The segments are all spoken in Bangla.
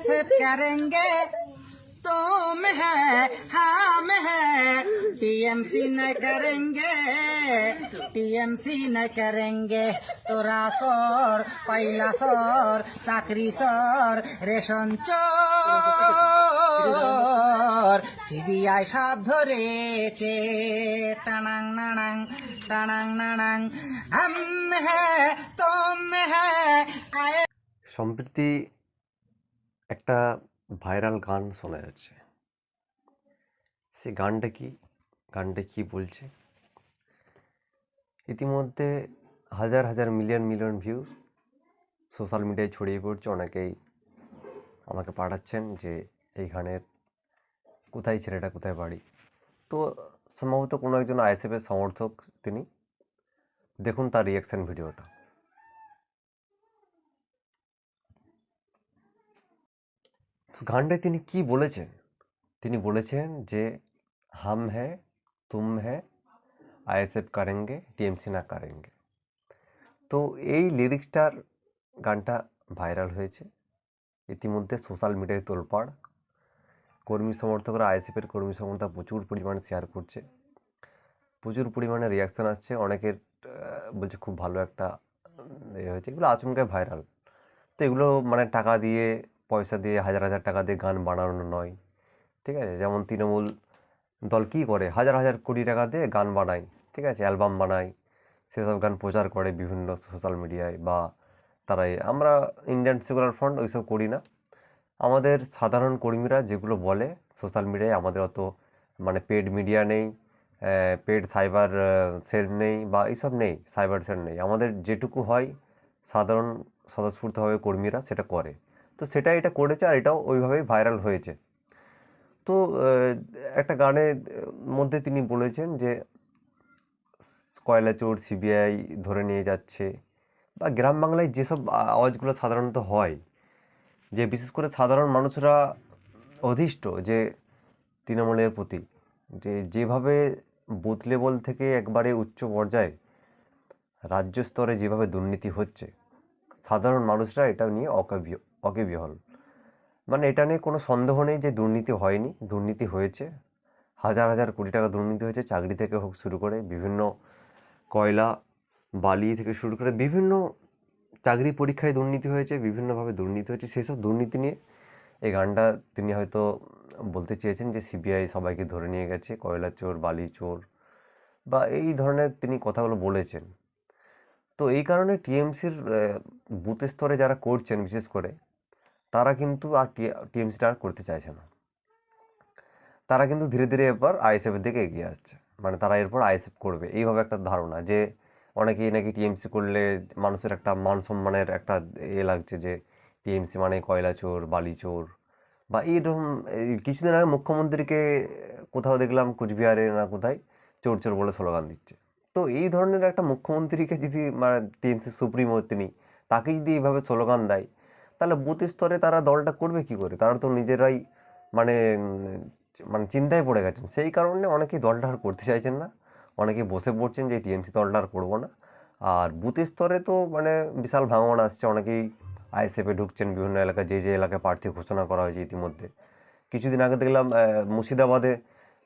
आईएसएफ करेंगे तुम है हम है टीएमसी न करेंगे टीएमसी न करेंगे তোরা সর পাইলা সর চাকরি সর রেশন চোর সিবিআই সব ধরেছে টানাং নানাং টানাং নানাং हम है तुम है आए সম্প্রতি একটা ভাইরাল গান শোনা যাচ্ছে। সে গানটা কি? গানটা কি বলছে? ইতিমধ্যে হাজার হাজার মিলিয়ন মিলিয়ন ভিউ সোশ্যাল মিডিয়ায় ছড়িয়ে পড়ছে। অনেকেই আমাকে পাঠাচ্ছেন যে, এই গানের কোথায় ছেলেটা, কোথায় বাড়ি? তো সম্ভবত কোনো একজন আইএসএফের সমর্থক তিনি। দেখুন তার রিয়াকশান ভিডিওটা গানটায় তিনি কি বলেছেন? তিনি বলেছেন যে হাম হ্যাঁ তুম হ্যাঁ আইএসএফ করেঙ্গে টিএমসি না কারেঙ্গে। তো এই লিরিক্সটার গানটা ভাইরাল হয়েছে। ইতিমধ্যে সোশ্যাল মিডিয়ায় তোলপাড়। কর্মী সমর্থকরা আইএসএফের কর্মী সমর্থক প্রচুর পরিমাণে শেয়ার করছে। প্রচুর পরিমাণে রিয়াকশান আসছে। অনেকের বলছে খুব ভালো একটা উম, ইয়ে হয়েছে। এগুলো আচমকা ভাইরাল। তো এগুলো মানে টাকা দিয়ে পয়সা দিয়ে হাজার হাজার টাকা দিয়ে গান বানানো নয়। ঠিক আছে? যেমন তৃণমূল দল কী করে? হাজার হাজার কোটি টাকা দিয়ে গান বানায়। ঠিক আছে? অ্যালবাম বানায়। সেসব গান প্রচার করে বিভিন্ন সোশ্যাল মিডিয়ায় বা তারাই আমরা ইন্ডিয়ান সেকুলার ফ্রন্ট ওইসব করি না। আমাদের সাধারণ কর্মীরা যেগুলো বলে সোশ্যাল মিডিয়ায়, আমাদের অত মানে পেড মিডিয়া নেই পেড সাইবার সেল নেই বা এইসব নেই, সাইবার সেল নেই। আমাদের যেটুকু হয় সাধারণ স্বতঃস্ফূর্তভাবে কর্মীরা সেটা করে। তো সেটা এটা করেছে আর এটাও ওইভাবেই ভাইরাল হয়েছে। তো একটা গানের মধ্যে তিনি বলেছেন যে, কয়লা চোর সিবিআই ধরে নিয়ে যাচ্ছে বা গ্রাম বাংলায় যেসব আওয়াজগুলো সাধারণত হয়, যে বিশেষ করে সাধারণ মানুষরা অধিষ্ঠ, যে তৃণমূলের প্রতি, যে যেভাবে বুথ লেভেল থেকে একবারে উচ্চ পর্যায়ে রাজ্য স্তরে যেভাবে দুর্নীতি হচ্ছে, সাধারণ মানুষরা এটা নিয়ে অকাবি অকেবিহল মানে এটা নিয়ে কোনো সন্দেহ নেই যে দুর্নীতি হয়নি, দুর্নীতি হয়েছে। হাজার হাজার কোটি টাকা দুর্নীতি হয়েছে, চাকরি থেকে হোক শুরু করে বিভিন্ন কয়লা, বালি থেকে শুরু করে বিভিন্ন চাকরি পরীক্ষায় দুর্নীতি হয়েছে, বিভিন্নভাবে দুর্নীতি হয়েছে। সেই সব দুর্নীতি নিয়ে এই গানটা তিনি হয়তো বলতে চেয়েছেন যে সিবিআই সবাইকে ধরে নিয়ে গেছে, কয়লা চোর, বালি চোর, বা এই ধরনের তিনি কথাগুলো বলেছেন। তো এই কারণে টিএমসির বুথ স্তরে যারা করছেন, বিশেষ করে তারা কিন্তু আর টিএমসিটা আর করতে চাইছে না। তারা কিন্তু ধীরে ধীরে এবার আইএসএফের দিকে এগিয়ে আসছে। মানে তারা এরপর আইএসএফ করবে। এইভাবে একটা ধারণা যে অনেকেই নাকি টিএমসি করলে মানুষের একটা মান সম্মানের একটা এ লাগছে যে টিএমসি মানে কয়লা চোর, বালি চোর বা এইরকম এই কিছুদিন আগে মুখ্যমন্ত্রীকে কোথাও দেখলাম কুচবিহারে না কোথায় চোর চোর বলে স্লোগান দিচ্ছে। তো এই ধরনের একটা মুখ্যমন্ত্রীকে যদি মানে টিএমসি সুপ্রিমো তিনি তাকে যদি এইভাবে স্লোগান দেয় তাহলে বুথ স্তরে তারা দলটা করবে কি করে? তারা তো নিজেরাই মানে মানে চিন্তায় পড়ে গেছেন। সেই কারণে অনেকেই দলটা আর করতে চাইছেন না। অনেকে বসে পড়ছেন যে টিএমসি দলটা আর করব না। আর বুথ স্তরে তো মানে বিশাল ভাঙন আসছে। অনেকেই আইএসএফে ঢুকছেন, বিভিন্ন এলাকায় যে যে এলাকায় প্রার্থী ঘোষণা করা হয়েছে ইতিমধ্যে। কিছুদিন আগে দেখলাম মুর্শিদাবাদে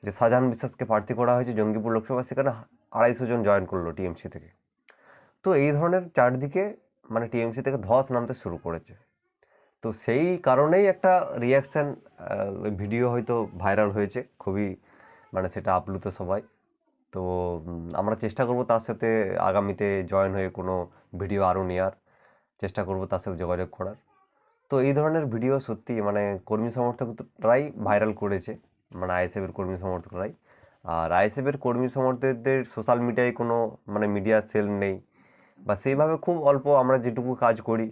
যে শাহজাহান বিশ্বাসকে প্রার্থী করা হয়েছে জঙ্গিপুর লোকসভা সেখানে আড়াইশো জন জয়েন করল টিএমসি থেকে। তো এই ধরনের চারদিকে মানে টিএমসি থেকে ধস নামতে শুরু করেছে। তো সেই কারণেই একটা রিয়াকশান ভিডিও হয়তো ভাইরাল হয়েছে, খুবই মানে সেটা আপ্লুত সবাই। তো আমরা চেষ্টা করব তার সাথে আগামীতে জয়েন হয়ে কোনো ভিডিও আরও নেওয়ার চেষ্টা করব তার সাথে যোগাযোগ করার। তো এই ধরনের ভিডিও সত্যি মানে কর্মী সমর্থকরাই ভাইরাল করেছে মানে আইএসএফের কর্মী সমর্থকরাই। আর আইএসএফের কর্মী সমর্থকদের সোশ্যাল মিডিয়ায় কোনো মানে মিডিয়া সেল নেই। বা সেইভাবে খুব অল্প আমরা যেটুকু কাজ করি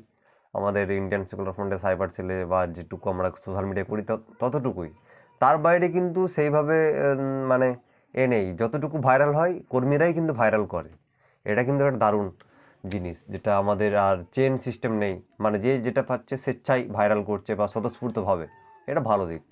আমাদের ইন্ডিয়ান সেকুলার ফ্রন্টে সাইবার সেলে বা যেটুকু আমরা সোশ্যাল মিডিয়া করি তত- ততটুকুই। তার বাইরে কিন্তু সেইভাবে মানে এ নেই। যতটুকু ভাইরাল হয়, কর্মীরাই কিন্তু ভাইরাল করে। এটা কিন্তু একটা দারুণ জিনিস, যেটা আমাদের আর চেন সিস্টেম নেই। মানে যে যেটা পাচ্ছে, স্বেচ্ছায় ভাইরাল করছে বা স্বতঃস্ফূর্তভাবে। এটা ভালো দিক।